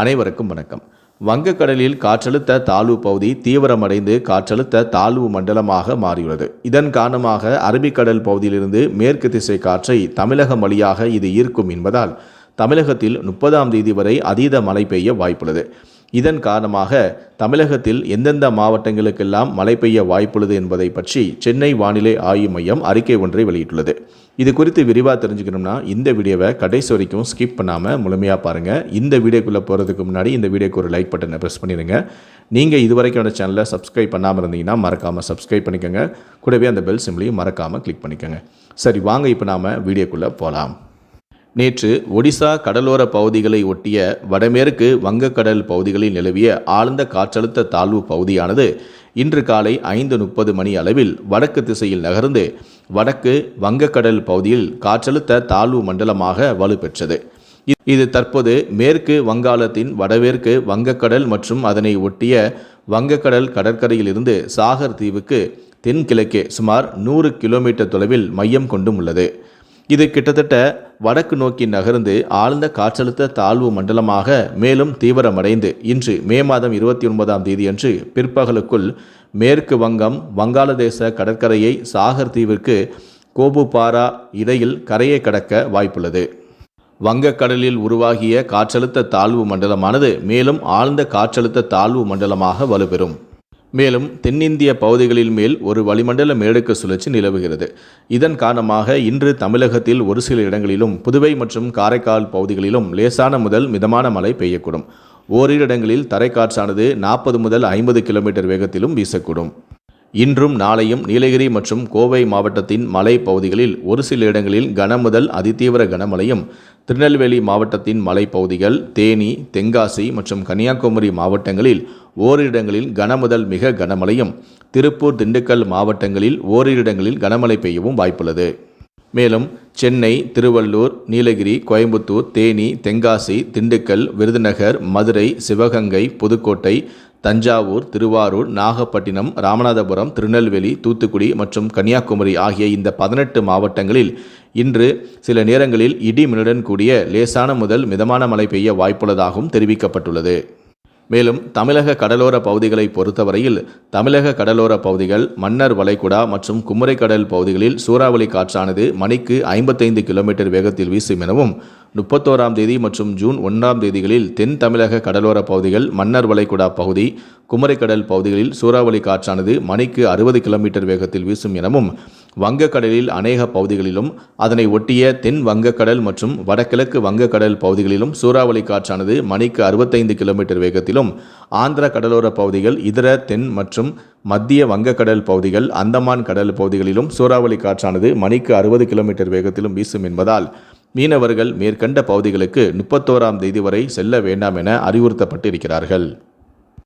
அனைவருக்கும் வணக்கம். வங்கக்கடலில் காற்றழுத்த தாழ்வு பகுதி தீவிரமடைந்து காற்றழுத்த தாழ்வு மண்டலமாக மாறியுள்ளது. இதன் காரணமாக அரபிக்கடல் பகுதியிலிருந்து மேற்கு திசை காற்றை தமிழகம் வழியாக இது ஈர்க்கும் என்பதால் தமிழகத்தில் முப்பதாம் தேதி வரை அதீத மழை பெய்ய வாய்ப்புள்ளது. இதன் காரணமாக தமிழகத்தில் எந்தெந்த மாவட்டங்களுக்கெல்லாம் மழை பெய்ய வாய்ப்புள்ளது என்பதை பற்றி சென்னை வானிலை ஆய்வு மையம் அறிக்கை ஒன்றை வெளியிட்டுள்ளது. இது குறித்து விரிவாக தெரிஞ்சுக்கணும்னா இந்த வீடியோவை கடைசி வரைக்கும் ஸ்கிப் பண்ணாமல் முழுமையாக பாருங்கள் இந்த வீடியோக்குள்ளே போகிறதுக்கு முன்னாடி இந்த வீடியோக்கு ஒரு லைக் பட்டனை ப்ரெஸ் பண்ணிடுங்க நீங்கள் இதுவரைக்கும் சேனலை சப்ஸ்கிரைப் பண்ணாமல் இருந்தீங்கன்னா மறக்காமல் சப்ஸ்கிரைப் பண்ணிக்கோங்க. கூடவே அந்த பெல் சிம்லையும் மறக்காமல் கிளிக் பண்ணிக்கோங்க. சரி வாங்க இப்போ நாம் வீடியோக்குள்ளே போகலாம் நேற்று ஒடிசா கடலோர பகுதிகளை ஒட்டிய வடமேற்கு வங்கக்கடல் பகுதிகளில் நிலவிய ஆழ்ந்த காற்றழுத்த தாழ்வு பகுதியானது இன்று காலை ஐந்து முப்பது மணி அளவில் வடக்கு திசையில் நகர்ந்து வடக்கு வங்கக்கடல் பகுதியில் காற்றழுத்த தாழ்வு மண்டலமாக வலுப்பெற்றது. இது தற்போது மேற்கு வங்காளத்தின் வடமேற்கு வங்கக்கடல் மற்றும் அதனை ஒட்டிய வங்கக்கடல் கடற்கரையிலிருந்து சாகர் தீவுக்கு தென்கிழக்கே சுமார் நூறு கிலோமீட்டர் தொலைவில் மையம் கொண்டும் உள்ளது. இது கிட்டத்தட்ட வடக்கு நோக்கி நகர்ந்து ஆழ்ந்த காற்றழுத்த தாழ்வு மண்டலமாக மேலும் தீவிரமடைந்து இன்று மே மாதம் இருபத்தி ஒன்பதாம் தேதியன்று பிற்பகலுக்குள் மேற்கு வங்கம் வங்காளதேச கடற்கரையை சாகர் தீவிற்கு கோபுபாரா இடையில் கரையை கடக்க வாய்ப்புள்ளது. வங்கக்கடலில் உருவாகிய காற்றழுத்த தாழ்வு மண்டலமானது மேலும் ஆழ்ந்த காற்றழுத்த தாழ்வு மண்டலமாக வலுப்பெறும். மேலும் தென்னிந்திய பகுதிகளில் மேல் ஒரு வளிமண்டல மேடுக்கு சுழற்சி நிலவுகிறது. இதன் காரணமாக இன்று தமிழகத்தில் ஒரு சில இடங்களிலும் புதுவை மற்றும் காரைக்கால் பகுதிகளிலும் லேசான முதல் மிதமான மழை பெய்யக்கூடும். ஓரிரு இடங்களில் தரைக்காற்றானது நாற்பது முதல் ஐம்பது கிலோமீட்டர் வேகத்திலும் வீசக்கூடும். இன்றும் நாளையும் நீலகிரி மற்றும் கோவை மாவட்டத்தின் மலை பகுதிகளில் ஒரு சில இடங்களில் கனமுதல் அதிதீவிர கனமழையும் திருநெல்வேலி மாவட்டத்தின் மலைப்பகுதிகள் தேனி தென்காசி மற்றும் கன்னியாகுமரி மாவட்டங்களில் ஓரிரு இடங்களில் கனமுதல் மிக கனமழையும் திருப்பூர் திண்டுக்கல் மாவட்டங்களில் ஓரிரு இடங்களில் கனமழை பெய்யவும் வாய்ப்புள்ளது. மேலும் சென்னை திருவள்ளூர் நீலகிரி கோயம்புத்தூர் தேனி தென்காசி திண்டுக்கல் விருதுநகர் மதுரை சிவகங்கை புதுக்கோட்டை தஞ்சாவூர் திருவாரூர் நாகப்பட்டினம் ராமநாதபுரம் திருநெல்வேலி தூத்துக்குடி மற்றும் கன்னியாகுமரி ஆகிய இந்த பதினெட்டு மாவட்டங்களில் இன்று சில நேரங்களில் இடி மின்னுடன் கூடிய லேசான முதல் மிதமான மழை பெய்ய வாய்ப்புள்ளதாகவும் தெரிவிக்கப்பட்டுள்ளது. மேலும் தமிழக கடலோர பகுதிகளை பொறுத்தவரையில் தமிழக கடலோர பகுதிகள் மன்னர் வளைகுடா மற்றும் குமரிக்கடல் பகுதிகளில் சூறாவளி காற்றானது மணிக்கு ஐம்பத்தைந்து கிலோமீட்டர் வேகத்தில் வீசும் எனவும் முப்பத்தோராம் தேதி மற்றும் ஜூன் ஒன்றாம் தேதிகளில் தென் தமிழக கடலோர பகுதிகள் மன்னர் வளைகுடா பகுதி குமரிக்கடல் பகுதிகளில் சூறாவளி காற்றானது மணிக்கு அறுபது கிலோமீட்டர் வேகத்தில் வீசும் எனவும் வங்கக்கடலில் அநேக பகுதிகளிலும் அதனை ஒட்டிய தென் வங்கக்கடல் மற்றும் வடகிழக்கு வங்கக்கடல் பகுதிகளிலும் சூறாவளி காற்றானது மணிக்கு அறுபத்தைந்து கிலோமீட்டர் வேகத்திலும் ஆந்திர கடலோர பகுதிகள் இதர தென் மற்றும் மத்திய வங்கக்கடல் பகுதிகள் அந்தமான் கடல் பகுதிகளிலும் சூறாவளி காற்றானது மணிக்கு அறுபது கிலோமீட்டர் வேகத்திலும் வீசும் என்பதால் மீனவர்கள் மேற்கண்ட பகுதிகளுக்கு முப்பத்தோராம் தேதி வரை செல்ல வேண்டாம் என அறிவுறுத்தப்பட்டிருக்கிறார்கள்.